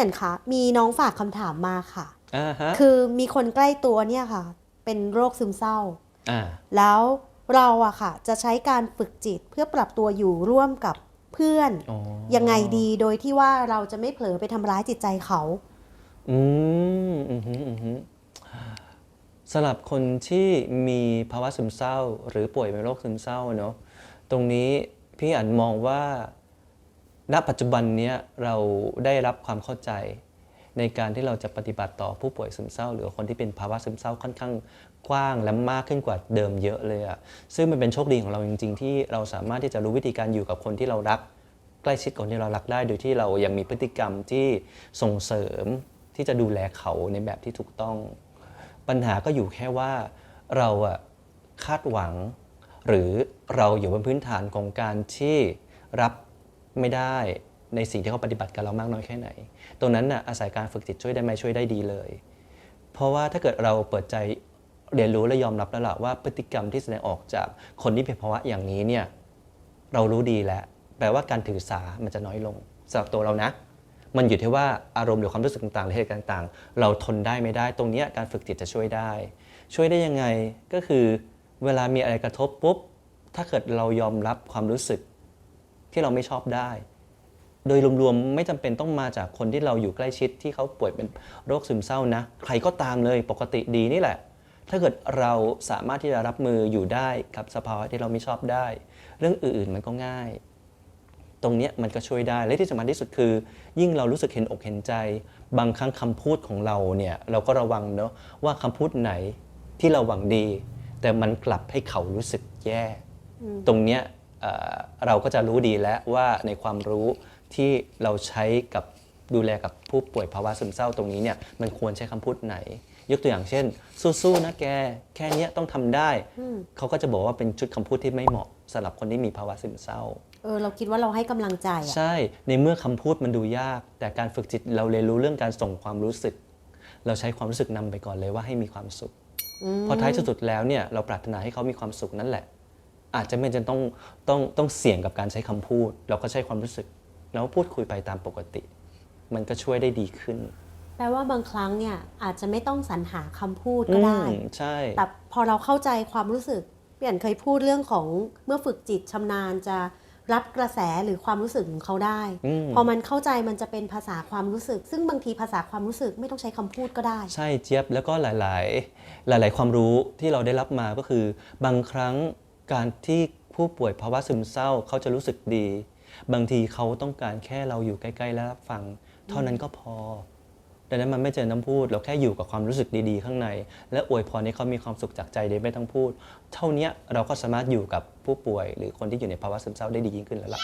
ยนคะมีน้องฝากคำถามมาค่ะอ่าฮะคือมีคนใกล้ตัวเนี่ยค่ะ เป็นโรคซึมเศร้าอ่าแล้วเราอะค่ะ จะใช้การฝึกจิตเพื่อปรับตัวอยู่ร่วมกับเพื่อนอ๋อยังไงดีโดยที่ว่าเราจะไม่เผลอไปทำร้ายจิตใจเขา อืมอืมฮึอืมฮึสำหรับคนที่มีภาวะซึมเศร้า หรือป่วยเป็นโรคซึมเศร้าเนาะตรงนี้พี่อันมองว่า ณปัจจุบันนี้เราได้รับความเข้าใจในการที่เราจะปฏิบัติต่อผู้ป่วยซึมเศร้า หรือคนที่เป็นภาวะซึมเศร้าค่อนข้างกว้างและมากขึ้นกว่าเดิมเยอะเลยอะซึ่งมันเป็นโชคดีของเราจริง ๆ ที่เราสามารถที่จะรู้วิธีการอยู่กับคนที่เรารัก ใกล้ชิดคนที่เรารักได้ โดยที่เรายังมีพฤติกรรมที่ส่งเสริมที่จะดูแลเขาในแบบที่ถูกต้อง ปัญหาก็อยู่แค่ว่าเราอะคาดหวัง หรือเราอยู่บนพื้นฐานของการที่รับ ไม่ได้ในสิ่งที่เขาปฏิบัติกับเรามากน้อยแค่ไหน ตรงนั้นน่ะอาศัยการฝึกจิตช่วยได้ไหมช่วยได้ดีเลย เพราะว่าถ้าเกิดเราเปิดใจเรียนรู้และยอมรับแล้วล่ะว่าพฤติกรรมที่แสดงออกจากคนที่เป็นภาวะอย่างนี้เนี่ยเรารู้ดีแล้ว แปลว่าการถือสามันจะน้อยลงสำหรับตัวเรานะ มันอยู่ที่ว่าอารมณ์หรือความรู้สึกต่างๆหรือเหตุการณ์ต่างๆ เราทนได้ไม่ได้ ตรงนี้การฝึกจิตจะช่วยได้ ช่วยได้ยังไงก็คือ เวลามีอะไรกระทบปุ๊บถ้าเกิดเรายอมรับความรู้สึก ที่เราไม่ชอบได้ โดยรวมๆไม่จำเป็นต้องมาจากคนที่เราอยู่ใกล้ชิดที่เขาป่วยเป็นโรคซึมเศร้านะ ใครก็ตามเลยปกติดีนี่แหละ ถ้าเกิดเราสามารถที่จะรับมืออยู่ได้กับสภาวะที่เราไม่ชอบได้ เรื่องอื่นๆมันก็ง่าย ตรงเนี้ยมันก็ช่วยได้และที่สำคัญที่สุดคือ ยิ่งเรารู้สึกเห็นอกเห็นใจ บางครั้งคำพูดของเราเนี่ยเราก็ระวังเนาะว่าคำพูดไหนที่เราหวังดี แต่มันกลับให้เขารู้สึกแย่ ตรงเนี้ย เอ่อเราก็จะรู้ดีแล้วว่าในความรู้ที่เราใช้กับดูแลกับผู้ป่วยภาวะซึมเศร้าตรงนี้เนี่ยมันควรใช้คำพูดไหน ยกตัวอย่างเช่น สู้ๆนะแกแค่เนี้ยต้องทำได้ เขาก็จะบอกว่าเป็นชุดคำพูดที่ไม่เหมาะสำหรับคนที่มีภาวะซึมเศร้าเออเราคิดว่าเราให้กำลังใจอะใช่ในเมื่อคำพูดมันดูยาก แต่การฝึกจิตเราเรียนรู้เรื่องการส่งความรู้สึก เราใช้ความรู้สึกนำไปก่อนเลยว่าให้มีความสุขเพราะท้ายสุดแล้วเนี่ยเราปรารถนาให้เขามีความสุขนั่นแหละ อาจจะไม่จำเป็นต้องต้องต้องเสี่ยงกับการใช้คำพูด เราก็ใช้ความรู้สึก แล้วพูดคุยไปตามปกติ มันก็ช่วยได้ดีขึ้นแปลว่าบางครั้งเนี่ยอาจจะไม่ต้องสรรหาคำพูดก็ได้ อืมใช่ แต่พอเราเข้าใจความรู้สึกพี่อันเคยพูดเรื่องของเมื่อฝึกจิตชำนาญจะรับกระแสหรือความรู้สึกของเขาได้ อืม พอมันเข้าใจมันจะเป็นภาษาความรู้สึก ซึ่งบางทีภาษาความรู้สึกไม่ต้องใช้คำพูดก็ได้ ใช่เจี๊ยบแล้วก็หลาย ๆ หลาย ๆ ความรู้ที่เราได้รับมาก็คือบางครั้ง การที่ผู้ป่วยภาวะซึมเศร้าเขาจะรู้สึกดี บางทีเขาต้องการแค่เราอยู่ใกล้ๆ และรับฟัง เท่านั้นก็พอ ดังนั้นมันไม่เจอน้ำพูด เราแค่อยู่กับความรู้สึกดีๆ ข้างใน และอวยพรให้เขามีความสุขจากใจโดยไม่ต้องพูด เท่านี้เราก็สามารถอยู่กับผู้ป่วย หรือคนที่อยู่ในภาวะซึมเศร้าได้ดียิ่งขึ้นแล้วล่ะ